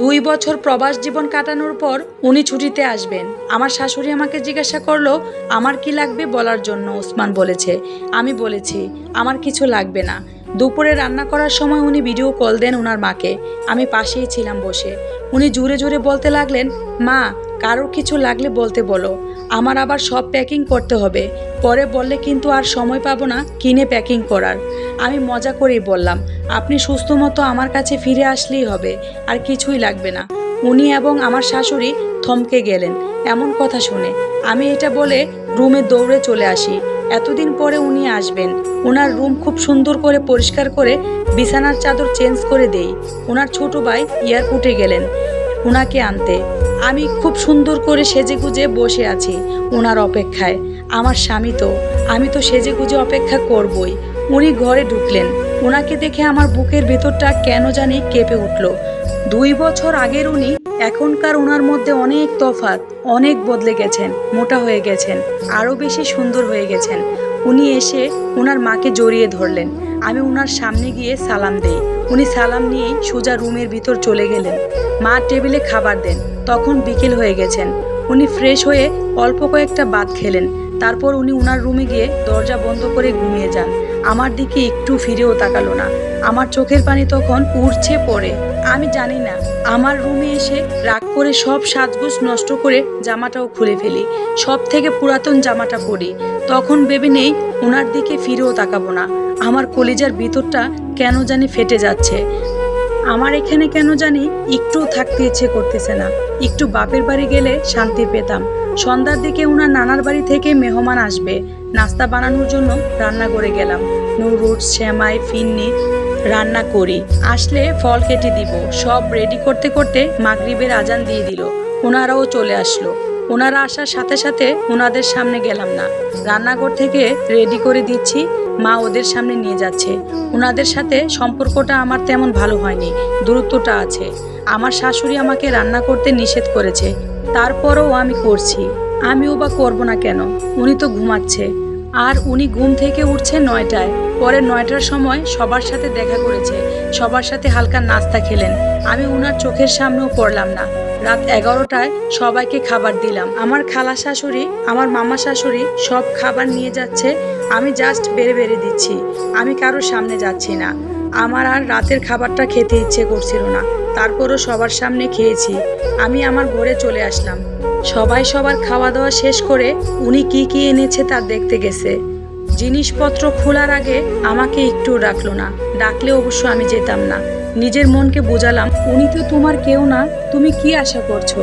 দুই বছর প্রবাস জীবন কাটানোর পর উনি ছুটিতে আসবেন। আমার শাশুড়ি আমাকে জিজ্ঞাসা করল, আমার কি লাগবে বলার জন্য? ওসমান বলেছে, আমি বলেছি, আমার কিছু লাগবে না। দুপুরে রান্না করার সময় উনি ভিডিও কল দেন ওনার মাকে। আমি পাশেই ছিলাম বসে। উনি জোরে জোরে বলতে লাগলেন, মা, কারোর কিছু লাগলে বলতে বলো। আমার আবার সব প্যাকিং করতে হবে। পরে বললে কিন্তু আর সময় পাবো না কিনে প্যাকিং করার। আমি মজা করেই বললাম আপনি সুস্থ মতো আমার কাছে ফিরে আসলেই হবে, আর কিছুই লাগবে না। উনি এবং আমার শাশুড়ি থমকে গেলেন, এমন কথা শুনে। আমি এটা বলে রুমে দৌড়ে চলে আসি। এতদিন পরে উনি আসবেন। ওনার রুম খুব সুন্দর করে পরিষ্কার করে বিছানার চাদর চেঞ্জ করে দেই। ওনার ছোট ভাই এয়ারপোর্টে গেলেন ওনাকে আনতে। আমি খুব সুন্দর করে সেজে গুজে বসে আছি ওনার অপেক্ষায়। আমার স্বামী তো, আমি তো সেজে গুজে অপেক্ষা করবই। উনি ঘরে ঢুকলেন। ওনাকে দেখে আমার বুকের ভেতরটা কেন জানি কেঁপে উঠল। দুই বছর আগের উনি এখনকার ওনার মধ্যে অনেক তফাৎ, অনেক বদলে গেছেন, মোটা হয়ে গেছেন, আরও বেশি সুন্দর হয়ে গেছেন। উনি এসে ওনার মাকে জড়িয়ে ধরলেন। আমি ওনার সামনে গিয়ে সালাম দেই। উনি সালাম নিয়েই সোজা রুমের ভিতর চলে গেলেন। মা টেবিলে খাবার দেন। তখন বিকেল হয়ে গেছেন। উনি ফ্রেশ হয়ে অল্প কয়েকটা বাদ খেলেন। তারপর উনি ওনার রুমে গিয়ে দরজা বন্ধ করে ঘুমিয়ে যান। আমার দিকে একটু ফিরেও তাকালো না। আমার চোখের পানি তখন উড়ছে পড়ে। আমি জানি না, আমার রুমে এসে রাগ করে সব সাজগোজ নষ্ট করে জামাটাও খুলে ফেলি। সব থেকে পুরাতন জামাটা পরি। তখন ভেবে নেই ওনার দিকে ফিরেও তাকাবো না। আমার কলিজার ভিতরটা কেন জানি ফেটে যাচ্ছে। আমার এখানে কেন জানি একটু থাকতে ইচ্ছে করতেছে না। একটু বাপের বাড়ি গেলে শান্তি পেতাম। সন্ধ্যার দিকে ওনার নানার বাড়ি থেকে মেহমান আসবে। নাস্তা বানানোর জন্য রান্না করে গেলাম। নুরুট শ্যামাই ফিন্নি রান্না করি। আসলে ফল কেটে দিব। সব রেডি করতে করতে মাগরিবের আজান দিয়ে দিল। ওনারাও চলে আসলো। ওনারা আসার সাথে সাথে ওনাদের সামনে গেলাম না। রান্নাঘর থেকে রেডি করে দিচ্ছি। মা ওদের সামনে নিয়ে যাচ্ছে। ওনাদের সাথে সম্পর্কটা আমার তেমন ভালো হয়নি। দূরত্বটা আছে। আমার শাশুড়ি আমাকে রান্না করতে নিষেধ করেছে। তারপরও আমি করছি। আমিও বা করব না কেন? উনি তো ঘুমাচ্ছে। আর উনি ঘুম থেকে উঠছে নয়টায়। পরে নয়টার সময় সবার সাথে দেখা করেছে। সবার সাথে হালকা নাস্তা খেলেন। আমি উনার চোখের সামনেও পড়লাম না। রাত এগারোটায় সবাইকে খাবার দিলাম। আমার খালা শাশুড়ি, আমার মামা শাশুড়ি সব খাবার নিয়ে যাচ্ছে। আমি জাস্ট বেড়ে বেড়ে দিচ্ছি। আমি কারোর সামনে যাচ্ছি না। আমার আর রাতের খাবারটা খেতে ইচ্ছে করছিল না। তারপরও সবার সামনে খেয়েছি। আমি আমার ঘরে চলে আসলাম। সবাই সবার খাওয়া দাওয়া শেষ করে উনি কি কি এনেছে তা দেখতে গেছে। জিনিসপত্র খোলার আগে আমাকে একটু ডাকলো না। ডাকলে অবশ্য আমি যেতাম না। নিজের মনকে বোঝালাম, উনি তো তোমার কেউ না, তুমি কি আশা করছ?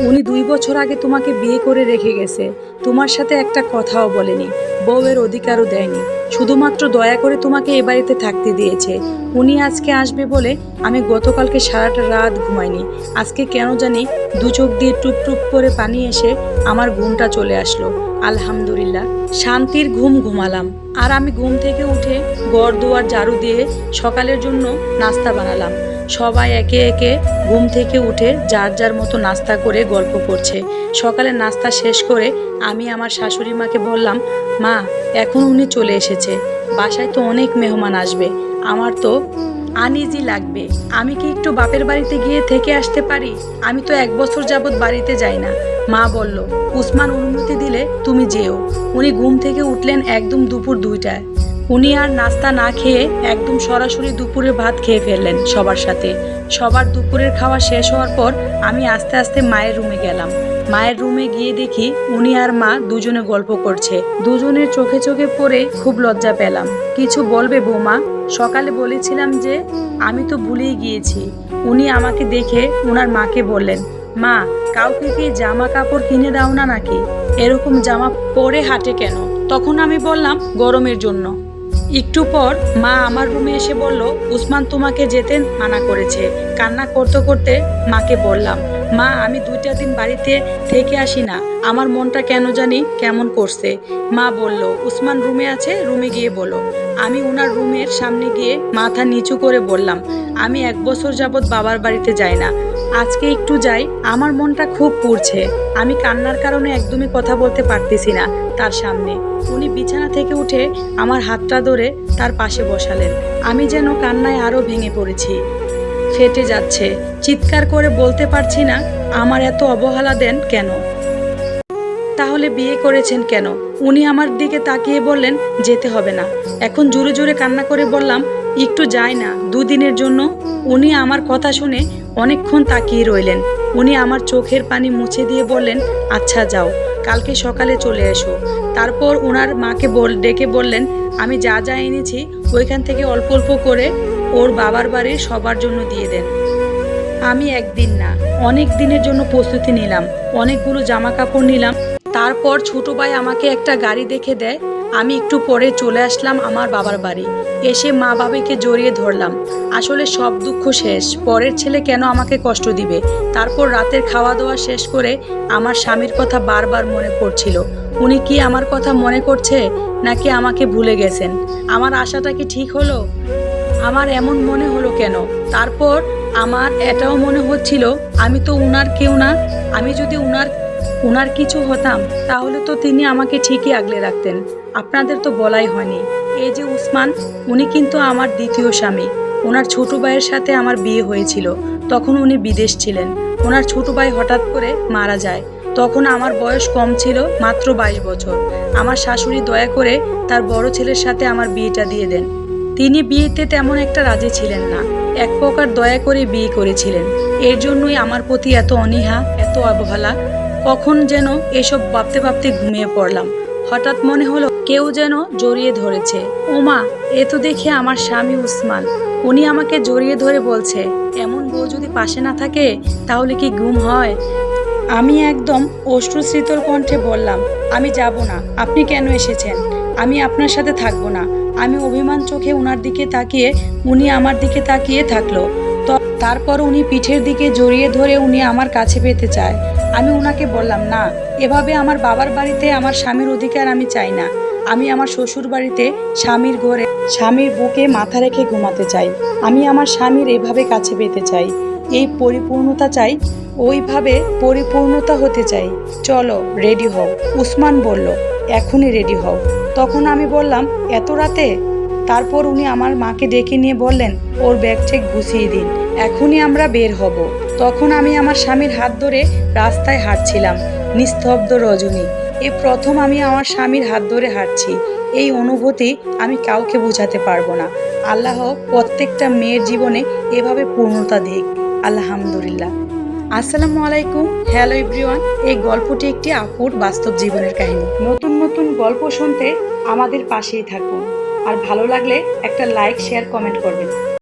উনি দুই বছর আগে তোমাকে বিয়ে করে রেখে গেছে। তোমার সাথে একটা কথাও বলেনি। বউয়ের অধিকারও দেয়নি। শুধুমাত্র দয়া করে তোমাকে এ বাড়িতে থাকতে দিয়েছে। উনি আজকে আসবে বলে আমি গতকালকে সারাটা রাত ঘুমাইনি। আজকে কেন জানি দু চোখ দিয়ে টুপ টুপ করে পানি এসে আমার ঘুমটা চলে আসলো। আলহামদুলিল্লাহ, শান্তির ঘুম ঘুমালাম। আর আমি ঘুম থেকে উঠে গড় দুয়ার ঝাড়ু দিয়ে সকালের জন্য নাস্তা বানালাম। সবাই একে একে ঘুম থেকে উঠে যার যার মতো নাস্তা করে গল্প করছে। সকালে নাস্তা শেষ করে আমি আমার শাশুড়ি মাকে বললাম, মা, এখন উনি চলে এসেছে। বাসায় তো অনেক মেহমান আসবে। আমার তো আনইজি লাগবে। আমি কি একটু বাপের বাড়িতে গিয়ে থেকে আসতে পারি? আমি তো এক বছর যাবৎ বাড়িতে যাই না। মা বলল, উসমান অনুমতি দিলে তুমি যেও। উনি ঘুম থেকে উঠলেন একদম দুপুর দুইটায়। উনি আর নাস্তা না খেয়ে একদম সরাসরি দুপুরের ভাত খেয়ে ফেললেন সবার সাথে। সবার দুপুরের খাওয়া শেষ হওয়ার পর আমি আস্তে আস্তে মায়ের রুমে গেলাম। মায়ের রুমে গিয়ে দেখি উনি আর মা দুজনে গল্প করছে। দুজনের চোখে চোখে পড়ে খুব লজ্জা পেলাম। কিছু বলবে বৌমা? সকালে বলেছিলাম যে আমি তো ভুলেই গিয়েছি। উনি আমাকে দেখে ওনার মাকে বললেন, মা, কাউকে কি জামা কাপড় কিনে দাও না নাকি? এরকম জামা পরে হাঁটে কেন? তখন আমি বললাম, গরমের জন্য। একটু পর মা আমার রুমে এসে বলল, উসমান তোমাকে যেতে মানা করেছে। কান্না করতে করতে মাকে বললাম মা, আমি দুইটা দিন বাড়িতে থেকে আসি না আমার মনটা কেন জানি কেমন করছে। মা বলল, উসমান রুমে আছে, রুমে গিয়ে বলো। আমি ওনার রুমের সামনে গিয়ে মাথা নিচু করে বললাম, আমি এক বছর যাবৎ বাবার বাড়িতে যাই না। আজকে একটু যাই, আমার মনটা খুব পুড়ছে। আমি কান্নার কারণে একদমই কথা বলতে পারতেছি না তার সামনে। উনি বিছানা থেকে উঠে আমার হাতটা ধরে তার পাশে বসালেন। আমি যেন কান্নায় আরও ভেঙে পড়েছি। ফেটে যাচ্ছে। চিৎকার করে বলতে পারছি না, আমার এত অবহেলা দেন কেন? তাহলে বিয়ে করেছেন কেন? উনি আমার দিকে তাকিয়ে বললেন, যেতে হবে না। এখন জোরে জোরে কান্না করে বললাম, একটু যায় না, দুদিনের জন্য। উনি আমার কথা শুনে অনেকক্ষণ তাকিয়ে রইলেন। উনি আমার চোখের পানি মুছে দিয়ে বললেন আচ্ছা যাও, কালকে সকালে চলে এসো। তারপর ওনার মাকে বল, ডেকে বললেন, আমি যা যা এনেছি, ওইখান থেকে অল্প অল্প করে ওর বাবার বাড়ির সবার জন্য দিয়ে দেন। আমি একদিন না, অনেক দিনের জন্য প্রস্তুতি নিলাম, অনেকগুলো জামা কাপড় নিলাম। তারপর ছোট ভাই আমাকে একটা গাড়ি দেখে দেয়, আমি একটু পরে চলে আসলাম আমার বাবার বাড়ি। এসে মা বাবাকে জড়িয়ে ধরলাম। আসলে সব দুঃখ শেষ, পরের ছেলে কেন আমাকে কষ্ট দিবে? তারপর রাতের খাওয়া দাওয়া শেষ করে আমার স্বামীর কথা বারবার মনে পড়ছিল। উনি কি আমার কথা মনে করছে, নাকি আমাকে ভুলে গেছেন? আমার আশাটা কি ঠিক হলো? আমার এমন মনে হলো কেন? তারপর আমার এটাও মনে হচ্ছিল, আমি তো উনার কেউ না, আমি যদি উনার উনার কিছু হতাম, তাহলে তো তিনি আমাকে ঠিকই আগলে রাখতেন। আপনাদের তো বলাই হয়নি। এই যে উসমান, উনি কিন্তু আমার দ্বিতীয় স্বামী। ওনার ছোট ভাইয়ের সাথে আমার বিয়ে হয়েছিল। তখন উনি বিদেশ ছিলেন। ওনার ছোট ভাই হঠাৎ করে মারা যায়। তখন আমার বয়স কম ছিল, মাত্র বাইশ বছর। আমার শাশুড়ি দয়া করে তার বড় ছেলের সাথে আমার বিয়েটা দিয়ে দেন। তিনি বিয়েতে তেমন একটা রাজি ছিলেন না। এক প্রকার দয়া করে বিয়ে করেছিলেন। এর জন্যই আমার প্রতি এত অনীহা, এত অবহেলা। কখন যেন এসব ভাবতে ভাবতে ঘুমিয়ে পড়লাম। হঠাৎ মনে হলো কেউ যেন জড়িয়ে ধরেছে। ওমা, এ তো দেখে আমার স্বামী উসমান। উনি আমাকে জড়িয়ে ধরে বলছে, এমন বউ যদি পাশে না থাকে, তাহলে কি ঘুম হয়? আমি একদম অশ্রুস্রিতর কণ্ঠে বললাম, আমি যাব না। আপনি কেন এসেছেন? আমি আপনার সাথে থাকব না। আমি অভিমান চোখে ওনার দিকে তাকিয়ে, উনি আমার দিকে তাকিয়ে থাকল। তারপর উনি পিঠের দিকে জড়িয়ে ধরে উনি আমার কাছে পেতে চায়। আমি ওনাকে বললাম, না, এভাবে আমার বাবার বাড়িতে আমার স্বামীর অধিকার আমি চাই না। আমি আমার শ্বশুর বাড়িতে স্বামীর ঘরে, স্বামীর বুকে মাথা রেখে ঘুমাতে চাই। আমি আমার স্বামীর এভাবে কাছে পেতে চাই। এই পরিপূর্ণতা চাই, ওইভাবে পরিপূর্ণতা হতে চাই। চলো রেডি হও। উসমান বলল, এখনই রেডি হও। তখন আমি বললাম, এত রাতে? তারপর উনি আমার মাকে ডেকে নিয়ে বললেন, ওর ব্যাগ চেক গুছিয়ে দিন, এখনই আমরা বের হব। তখন আমি আমার স্বামীর হাত ধরে রাস্তায় হাঁটছিলাম, নিস্তব্ধ রজনী। এ প্রথম আমি আমার স্বামীর হাত ধরে হাঁটছি। এই অনুভূতি আমি কাউকে বোঝাতে পারব না। আল্লাহ প্রত্যেকটা মেয়ের জীবনে এভাবে পূর্ণতা দিক। আলহামদুলিল্লাহ। আসসালামু আলাইকুম। হ্যালো এভরিওয়ান এই গল্পটি একটি আপুর বাস্তব জীবনের কাহিনী। নতুন নতুন গল্প শুনতে আমাদের পাশেই থাকুন। আর ভালো লাগলে একটা লাইক শেয়ার কমেন্ট করবেন।